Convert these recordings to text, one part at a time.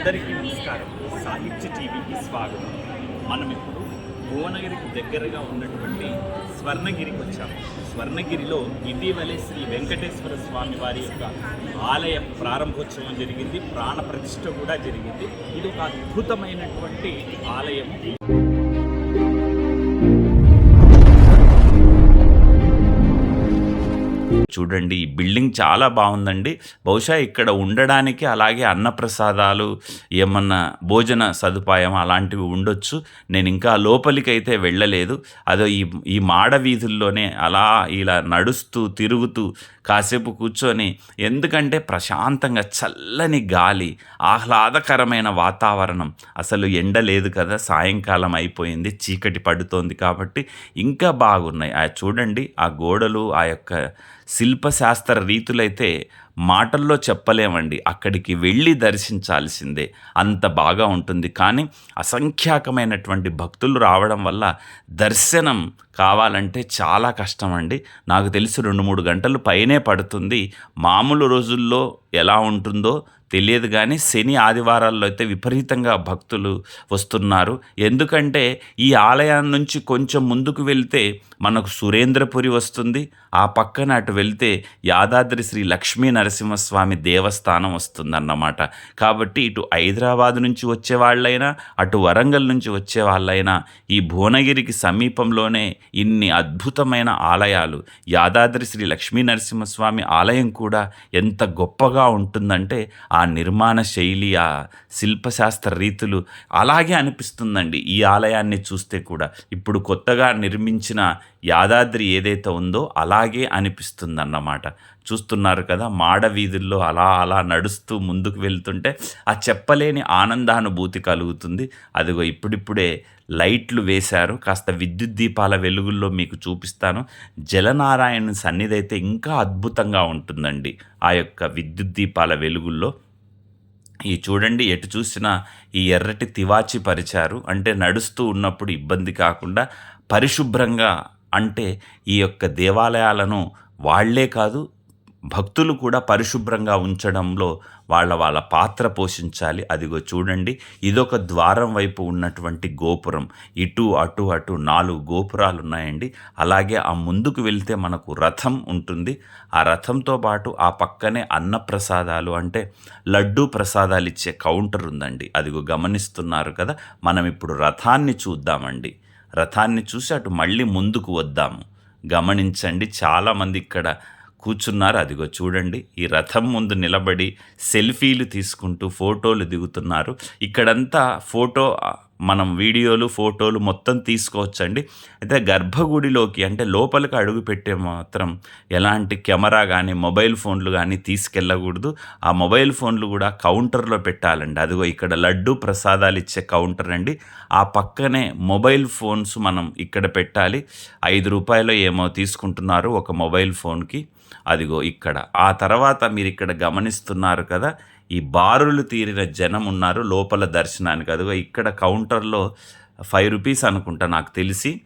అందరికీ నమస్కారం. సాహిత్య టీవీకి స్వాగతం. మనం ఇప్పుడు భువనగిరికి దగ్గరగా ఉన్నటువంటి స్వర్ణగిరికి వచ్చాము. స్వర్ణగిరిలో ఇటీవలే శ్రీ వెంకటేశ్వర స్వామి వారి యొక్క ఆలయ ప్రారంభోత్సవం జరిగింది. ప్రాణ ప్రతిష్ట కూడా జరిగింది. ఇది ఒక అద్భుతమైనటువంటి ఆలయం. చూడండి ఈ బిల్డింగ్ చాలా బాగుందండి. బహుశా ఇక్కడ ఉండడానికి అలాగే అన్నప్రసాదాలు ఏమన్నా భోజన సదుపాయం అలాంటివి ఉండొచ్చు. నేను ఇంకా లోపలికైతే వెళ్ళలేదు. అదో ఈ ఈ మాడ వీధుల్లోనే అలా ఇలా నడుస్తూ తిరుగుతూ కాసేపు కూర్చొని ఎందుకంటే ప్రశాంతంగా చల్లని గాలి ఆహ్లాదకరమైన వాతావరణం. అసలు ఎండ లేదు కదా సాయంకాలం అయిపోయింది చీకటి పడుతోంది కాబట్టి ఇంకా బాగున్నాయి. ఆ చూడండి ఆ గోడలు ఆ యొక్క శిల్పశాస్త్ర రీతులైతే మాటల్లో చెప్పలేమండి. అక్కడికి వెళ్ళి దర్శించాల్సిందే. అంత బాగా ఉంటుంది. కానీ అసంఖ్యాకమైనటువంటి భక్తులు రావడం వల్ల దర్శనం కావాలంటే చాలా కష్టం అండి నాకు తెలిసి రెండు మూడు గంటలు పైనే పడుతుంది. మామూలు రోజుల్లో ఎలా ఉంటుందో తెలియదు కానీ శని ఆదివారాల్లో అయితే విపరీతంగా భక్తులు వస్తున్నారు. ఎందుకంటే ఈ ఆలయం నుంచి కొంచెం ముందుకు వెళ్తే మనకు సురేంద్రపురి వస్తుంది. ఆ పక్కన అటు వెళ్తే యాదాద్రి శ్రీ లక్ష్మీ నరసింహస్వామి దేవస్థానం వస్తుందన్నమాట. కాబట్టి ఇటు హైదరాబాద్ నుంచి వచ్చే వాళ్ళైనా అటు వరంగల్ నుంచి వచ్చే వాళ్ళైనా ఈ భువనగిరికి సమీపంలోనే ఇన్ని అద్భుతమైన ఆలయాలు. యాదాద్రి శ్రీ లక్ష్మీ నరసింహస్వామి ఆలయం కూడా ఎంత గొప్పగా ఉంటుందంటే ఆ నిర్మాణ శైలి ఆ శిల్పశాస్త్ర రీతులు అలాగే అనిపిస్తుందండి ఈ ఆలయాన్ని చూస్తే కూడా. ఇప్పుడు కొత్తగా నిర్మించిన యాదాద్రి ఏదైతే ఉందో అలాగే అనిపిస్తుందన్నమాట. చూస్తున్నారు కదా మాడ వీధుల్లో అలా అలా నడుస్తూ ముందుకు వెళ్తుంటే ఆ చెప్పలేని ఆనందానుభూతి కలుగుతుంది. అదిగో ఇప్పుడిప్పుడే లైట్లు వేశారు. కాస్త విద్యుత్ దీపాల వెలుగుల్లో మీకు చూపిస్తాను. జలనారాయణ సన్నిధి అయితే ఇంకా అద్భుతంగా ఉంటుందండి ఆ యొక్క విద్యుత్ దీపాల వెలుగుల్లో. ఈ చూడండి ఎటు చూసినా ఈ ఎర్రటి తివాచి పరిచారు. అంటే నడుస్తూ ఉన్నప్పుడు ఇబ్బంది కాకుండా పరిశుభ్రంగా అంటే ఈ యొక్క దేవాలయాలను వాళ్ళే కాదు భక్తులు కూడా పరిశుభ్రంగా ఉంచడంలో వాళ్ళ వాళ్ళ పాత్ర పోషించాలి. అదిగో చూడండి. ఇదొక ద్వారం వైపు ఉన్నటువంటి గోపురం. ఇటు అటు అటు నాలుగు గోపురాలు ఉన్నాయండి అలాగే ఆ ముందుకు వెళ్తే మనకు రథం ఉంటుంది. ఆ రథంతో పాటు ఆ పక్కనే అన్నప్రసాదాలు అంటే లడ్డూ ప్రసాదాలు ఇచ్చే కౌంటర్ ఉందండి. అదిగో గమనిస్తున్నారు కదా. మనం ఇప్పుడు రథాన్ని చూద్దామండి. రథాన్ని చూసి అటు మళ్ళీ ముందుకు వద్దాము. గమనించండి. చాలామంది ఇక్కడ కూర్చున్నారు. అదిగో చూడండి. ఈ రథం ముందు నిలబడి సెల్ఫీలు తీసుకుంటూ ఫోటోలు దిగుతున్నారు. ఇక్కడంతా ఫోటో మనం వీడియోలు ఫోటోలు మొత్తం తీసుకోవచ్చండి. అయితే గర్భగుడిలోకి అంటే లోపలికి అడుగు పెట్టే మాత్రం ఎలాంటి కెమెరా కానీ మొబైల్ ఫోన్లు కానీ తీసుకెళ్ళకూడదు. ఆ మొబైల్ ఫోన్లు కూడా కౌంటర్లో పెట్టాలండి. అదిగో ఇక్కడ లడ్డు ప్రసాదాలు ఇచ్చే కౌంటర్ అండి. ఆ పక్కనే మొబైల్ ఫోన్స్ మనం ఇక్కడ పెట్టాలి. ఐదు రూపాయలు ఏమో తీసుకుంటున్నారు ఒక మొబైల్ ఫోన్కి. అదిగో ఇక్కడ. ఆ తర్వాత మీరు ఇక్కడ గమనిస్తున్నారు కదా ఈ బారులు తీరిన జనం ఉన్నారు లోపల దర్శనానికి. అదిగో ఇక్కడ కౌంటర్లో ఫైవ్ రూపీస్ అనుకుంటా నాకు తెలిసి.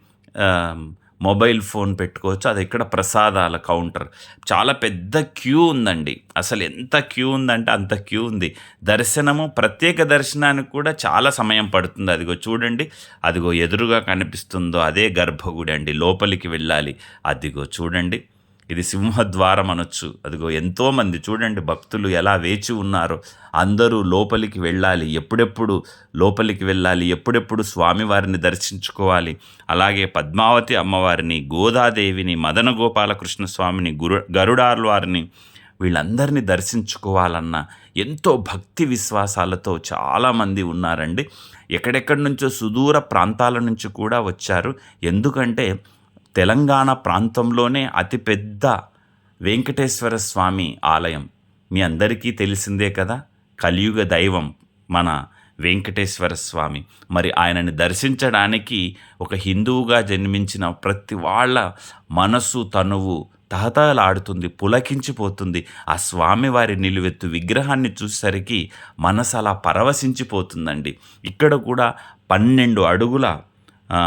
మొబైల్ ఫోన్ పెట్టుకోవచ్చు. అది ఇక్కడ ప్రసాదాల కౌంటర్. చాలా పెద్ద క్యూ ఉందండి. అసలు ఎంత క్యూ ఉందంటే అంత క్యూ ఉంది. దర్శనము ప్రత్యేక దర్శనానికి కూడా చాలా సమయం పడుతుంది. అదిగో చూడండి. అదిగో ఎదురుగా కనిపిస్తుందో అదే గర్భగుడి అండి. లోపలికి వెళ్ళాలి. అదిగో చూడండి. ఇది సింహద్వారం అనొచ్చు. అదిగో ఎంతోమంది చూడండి భక్తులు ఎలా వేచి ఉన్నారో. అందరూ లోపలికి వెళ్ళాలి. ఎప్పుడెప్పుడు లోపలికి వెళ్ళాలి? ఎప్పుడెప్పుడు స్వామివారిని దర్శించుకోవాలి? అలాగే పద్మావతి అమ్మవారిని గోదాదేవిని మదన గోపాలకృష్ణ స్వామిని గురు గరుడార్వారిని వీళ్ళందరినీ దర్శించుకోవాలన్న ఎంతో భక్తి విశ్వాసాలతో చాలామంది ఉన్నారండి. ఎక్కడెక్కడి నుంచో సుదూర ప్రాంతాల నుంచి కూడా వచ్చారు. ఎందుకంటే తెలంగాణ ప్రాంతంలోనే అతిపెద్ద వెంకటేశ్వర స్వామి ఆలయం. మీ అందరికీ తెలిసిందే కదా? కలియుగ దైవం మన వెంకటేశ్వర స్వామి. మరి ఆయనని దర్శించడానికి ఒక హిందువుగా జన్మించిన ప్రతి వాళ్ళ మనసు తనువు తహతలాడుతుంది పులకించిపోతుంది. ఆ స్వామివారి నిలువెత్తు విగ్రహాన్ని చూసేసరికి మనసు అలా పరవశించిపోతుందండి. ఇక్కడ కూడా పన్నెండు అడుగుల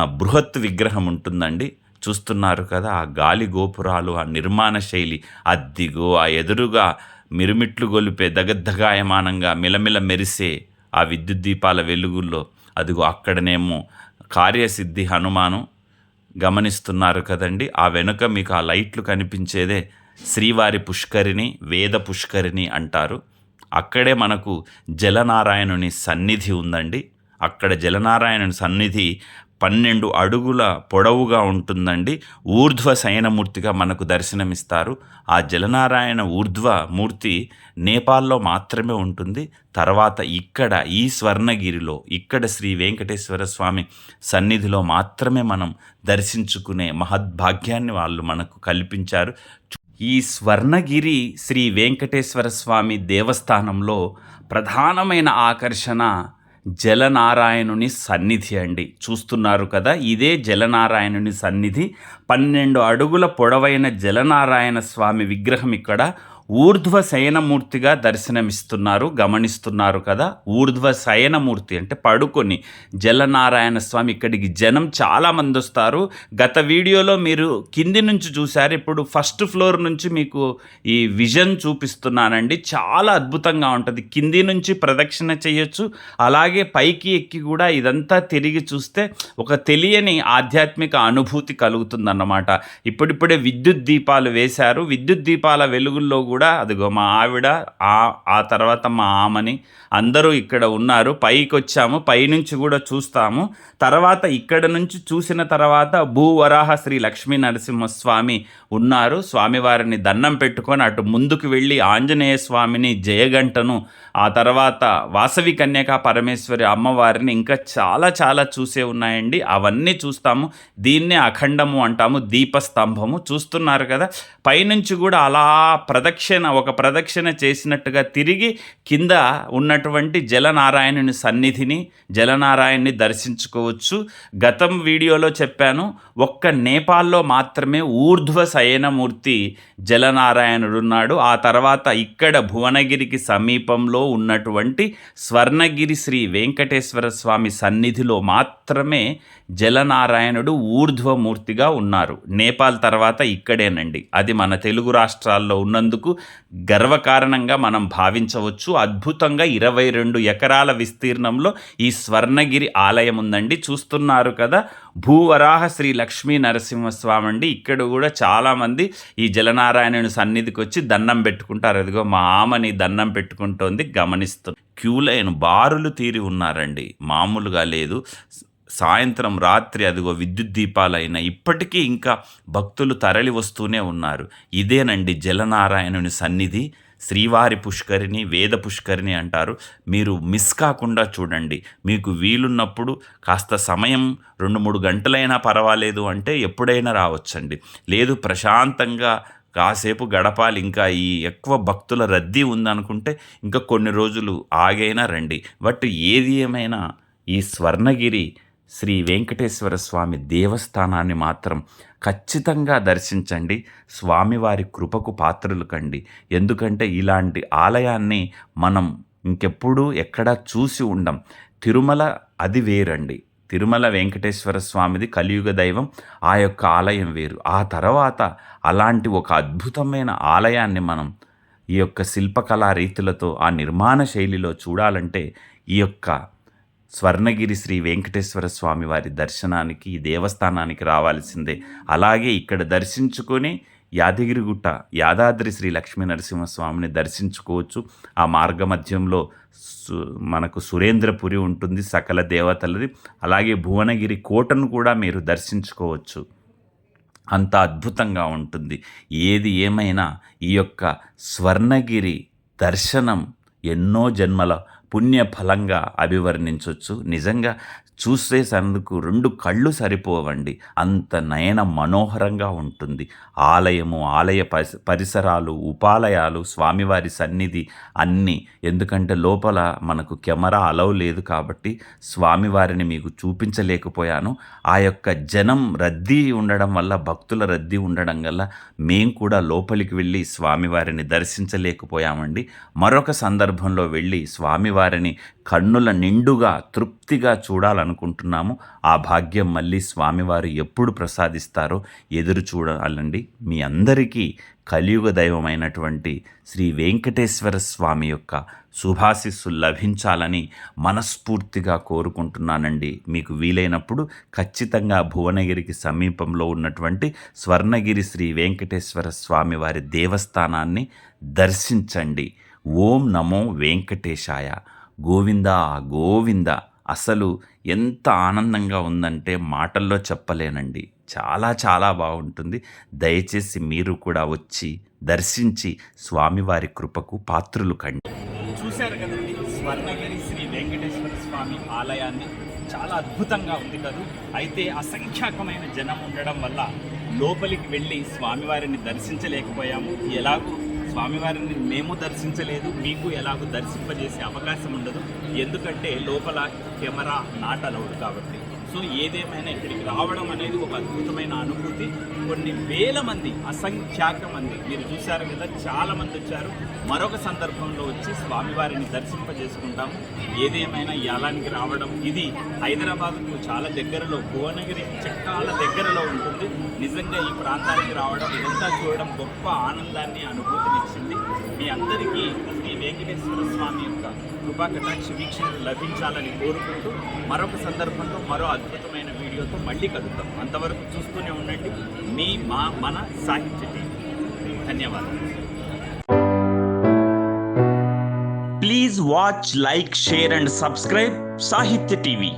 బృహత్ విగ్రహం ఉంటుందండి. చూస్తున్నారు కదా ఆ గాలి గోపురాలు ఆ నిర్మాణ శైలి. అద్దిగో ఆ ఎదురుగా మిరుమిట్లు గొలిపే దగద్దగాయమానంగా మిలమిల మెరిసే ఆ విద్యుత్ దీపాల వెలుగుల్లో. అదిగో అక్కడనేమో కార్యసిద్ధి హనుమాను గమనిస్తున్నారు కదండి. ఆ వెనుక మీకు ఆ లైట్లు కనిపించేదే శ్రీవారి పుష్కరిణి వేద పుష్కరిణి అంటారు. అక్కడే మనకు జలనారాయణుని సన్నిధి ఉందండి. అక్కడ జలనారాయణుని సన్నిధి పన్నెండు అడుగుల పొడవుగా ఉంటుందండి. ఊర్ధ్వ శయనమూర్తిగా మనకు దర్శనమిస్తారు. ఆ జలనారాయణ ఊర్ధ్వ మూర్తి నేపాల్లో మాత్రమే ఉంటుంది. తర్వాత ఇక్కడ ఈ స్వర్ణగిరిలో ఇక్కడ శ్రీ వెంకటేశ్వర స్వామి సన్నిధిలో మాత్రమే మనం దర్శించుకునే మహద్భాగ్యాన్ని వాళ్ళు మనకు కల్పించారు. ఈ స్వర్ణగిరి శ్రీ వెంకటేశ్వర స్వామి దేవస్థానంలో ప్రధానమైన ఆకర్షణ జలనారాయణుని సన్నిధి అండి. చూస్తున్నారు కదా ఇదే జలనారాయణుని సన్నిధి. పన్నెండు అడుగుల పొడవైన జలనారాయణ స్వామి విగ్రహం ఇక్కడ ఊర్ధ్వ శయనమూర్తిగా దర్శనమిస్తున్నారు గమనిస్తున్నారు కదా? ఊర్ధ్వ శయనమూర్తి అంటే పడుకొని. జలనారాయణ స్వామి ఇక్కడికి జనం చాలామంది వస్తారు గత వీడియోలో మీరు కింది నుంచి చూశారు. ఇప్పుడు ఫస్ట్ ఫ్లోర్ నుంచి మీకు ఈ విజన్ చూపిస్తున్నానండి. చాలా అద్భుతంగా ఉంటుంది. కింది నుంచి ప్రదక్షిణ చేయొచ్చు. అలాగే పైకి ఎక్కి కూడా ఇదంతా తిరిగి చూస్తే ఒక తెలియని ఆధ్యాత్మిక అనుభూతి కలుగుతుందన్నమాట. ఇప్పుడిప్పుడే విద్యుత్ దీపాలు వేశారు. విద్యుత్ దీపాల వెలుగుల్లో కూడా కూడా అదిగో మా ఆవిడ ఆ ఆ తర్వాత మా ఆమని అందరూ ఇక్కడ ఉన్నారు. పైకి వచ్చాము పైనుంచి కూడా చూస్తాము. తర్వాత ఇక్కడ నుంచి చూసిన తర్వాత భూవరాహ శ్రీ లక్ష్మీ నరసింహస్వామి ఉన్నారు. స్వామివారిని దండం పెట్టుకొని అటు ముందుకు వెళ్ళి ఆంజనేయ స్వామిని జయగంటను ఆ తర్వాత వాసవి కన్యకా పరమేశ్వరి అమ్మవారిని ఇంకా చాలా చాలా చూసే ఉన్నాయండి. అవన్నీ చూస్తాము. దీన్నే అఖండము అంటాము దీపస్తంభము. చూస్తున్నారు కదా? పైనుంచి కూడా అలా ప్రదక్షిణ ఒక ప్రదక్షిణ చేసినట్టుగా తిరిగి కింద ఉన్నటువంటి జలనారాయణుని సన్నిధిని జలనారాయణ్ణి దర్శించుకోవచ్చు. గతం వీడియోలో చెప్పాను ఒక్క నేపాల్లో మాత్రమే ఊర్ధ్వ శయనమూర్తి జలనారాయణుడు ఉన్నాడు ఆ తర్వాత ఇక్కడ భువనగిరికి సమీపంలో ఉన్నటువంటి స్వర్ణగిరి శ్రీ వెంకటేశ్వర స్వామి సన్నిధిలో మాత్రమే జలనారాయణుడు ఊర్ధ్వమూర్తిగా ఉన్నారు. నేపాల్ తర్వాత ఇక్కడేనండి. అది మన తెలుగు రాష్ట్రాల్లో ఉన్నందుకు గర్వకారణంగా మనం భావించవచ్చు. అద్భుతంగా ఇరవై రెండు ఎకరాల విస్తీర్ణంలో ఈ స్వర్ణగిరి ఆలయం ఉందండి. చూస్తున్నారు కదా భూవరాహ శ్రీ లక్ష్మీ నరసింహస్వామి అండి ఇక్కడ కూడా చాలామంది ఈ జలనారాయణుని సన్నిధికి వచ్చి దండం పెట్టుకుంటారు. అదిగో మా ఆమని దండం పెట్టుకుంటోంది గమనిస్తుంది క్యూ లైన్ బారులు తీరి ఉన్నారండి. మామూలుగా లేదు. సాయంత్రం రాత్రి అదిగో విద్యుత్ దీపాలైన ఇప్పటికీ ఇంకా భక్తులు తరలి వస్తూనే ఉన్నారు. ఇదేనండి జలనారాయణుని సన్నిధి. శ్రీవారి పుష్కరిని వేద పుష్కరిని అంటారు. మీరు మిస్ కాకుండా చూడండి. మీకు వీలున్నప్పుడు కాస్త సమయం రెండు మూడు గంటలైనా పర్వాలేదు అంటే ఎప్పుడైనా రావచ్చండి. లేదు ప్రశాంతంగా కాసేపు గడపాలి. ఇంకా ఈ ఎక్కువ భక్తుల రద్దీ ఉందనుకుంటే ఇంకా కొన్ని రోజులు ఆగైనా రండి. బట్ ఏది ఏమైనా ఈ స్వర్ణగిరి శ్రీ వెంకటేశ్వర స్వామి దేవస్థానాన్ని మాత్రం ఖచ్చితంగా దర్శించండి. స్వామివారి కృపకు పాత్రలు కండి. ఎందుకంటే ఇలాంటి ఆలయాన్ని మనం ఇంకెప్పుడూ ఎక్కడా చూసి ఉండం. తిరుమల అది వేరండి. తిరుమల వెంకటేశ్వర స్వామిది కలియుగ దైవం ఆ యొక్క ఆలయం వేరు. ఆ తర్వాత అలాంటి ఒక అద్భుతమైన ఆలయాన్ని మనం ఈ యొక్క శిల్పకళా రీతులతో ఆ నిర్మాణ శైలిలో చూడాలంటే ఈ యొక్క స్వర్ణగిరి శ్రీ వెంకటేశ్వర స్వామి వారి దర్శనానికి ఈ దేవస్థానానికి రావాల్సిందే. అలాగే ఇక్కడ దర్శించుకొని యాదగిరిగుట్ట యాదాద్రి శ్రీ లక్ష్మీ నరసింహస్వామిని దర్శించుకోవచ్చు. ఆ మార్గమధ్యంలో సు మనకు సురేంద్రపురి ఉంటుంది సకల దేవతలది. అలాగే భువనగిరి కోటను కూడా మీరు దర్శించుకోవచ్చు. అంత అద్భుతంగా ఉంటుంది. ఏది ఏమైనా ఈ యొక్క స్వర్ణగిరి దర్శనం ఎన్నో జన్మల పుణ్యఫలంగా అభివర్ణించవచ్చు నిజంగా చూసేసందుకు రెండు కళ్ళు సరిపోవండి. అంత నయన మనోహరంగా ఉంటుంది. ఆలయము ఆలయ పరిసరాలు ఉపాలయాలు స్వామివారి సన్నిధి అన్నీ. ఎందుకంటే లోపల మనకు కెమెరా అలవ్ లేదు కాబట్టి స్వామివారిని మీకు చూపించలేకపోయాను. ఆ యొక్క జనం రద్దీ ఉండడం వల్ల భక్తుల రద్దీ ఉండడం వల్ల మేము కూడా లోపలికి వెళ్ళి స్వామివారిని దర్శించలేకపోయామండి. మరొక సందర్భంలో వెళ్ళి స్వామివారి స్వామివారిని కన్నుల నిండుగా తృప్తిగా చూడాలనుకుంటున్నాము. ఆ భాగ్యం మళ్ళీ స్వామివారు ఎప్పుడు ప్రసాదిస్తారో ఎదురు చూడాలండి. మీ అందరికీ కలియుగ దైవమైనటువంటి శ్రీ వెంకటేశ్వర స్వామి యొక్క శుభాశిస్సు లభించాలని మనస్ఫూర్తిగా కోరుకుంటున్నానండి. మీకు వీలైనప్పుడు ఖచ్చితంగా భువనగిరికి సమీపంలో ఉన్నటువంటి స్వర్ణగిరి శ్రీ వెంకటేశ్వర స్వామి వారి దేవస్థానాన్ని దర్శించండి. ఓం నమో వెంకటేశాయ. గోవింద గోవింద. అసలు ఎంత ఆనందంగా ఉందంటే మాటల్లో చెప్పలేనండి. చాలా చాలా బాగుంటుంది. దయచేసి మీరు కూడా వచ్చి దర్శించి స్వామివారి కృపకు పాత్రులు కండి. చూశారు కదండి స్వర్ణగిరి శ్రీ వెంకటేశ్వర స్వామి ఆలయాన్ని. చాలా అద్భుతంగా ఉంది కదూ. అయితే అసంఖ్యాకమైన జనం ఉండడం వల్ల లోపలికి వెళ్ళి స్వామివారిని దర్శించలేకపోయాము. ఎలాగూ స్వామివారిని మేము దర్శించలేదు మీకు ఎలాగో దర్శింపజేసే అవకాశం ఉండదు. ఎందుకంటే లోపల కెమెరా నాట్ అలౌడ్ కాబట్టి. సో ఏదేమైనా ఇక్కడికి రావడం అనేది ఒక అద్భుతమైన అనుభూతి. కొన్ని వేల మంది అసంఖ్యాక మంది మీరు చూశారు కదా చాలా మంది వచ్చారు. మరొక సందర్భంలో వచ్చి స్వామివారిని దర్శింపజేసుకుంటాము. ఏదేమైనా యాలానికి రావడం ఇది హైదరాబాద్కు చాలా దగ్గరలో భువనగిరి చెక్కాల దగ్గరలో ఉంటుంది. నిజంగా ఈ ప్రాంతానికి రావడం ఇదంతా చూడడం గొప్ప ఆనందాన్ని అను అందరికీ శ్రీ వెంకటేశ్వర స్వామి యొక్క కృపా కటాక్ష వీక్షణలు లభించాలని కోరుకుంటూ మరొక సందర్భంలో మరో అద్భుతమైన వీడియోతో మళ్ళీ కలుద్దాం. అంతవరకు చూస్తూనే ఉండండి. మీ మా మన సాహిత్య టీవీ. ధన్యవాదాలు. Please watch like share and subscribe Sahitya TV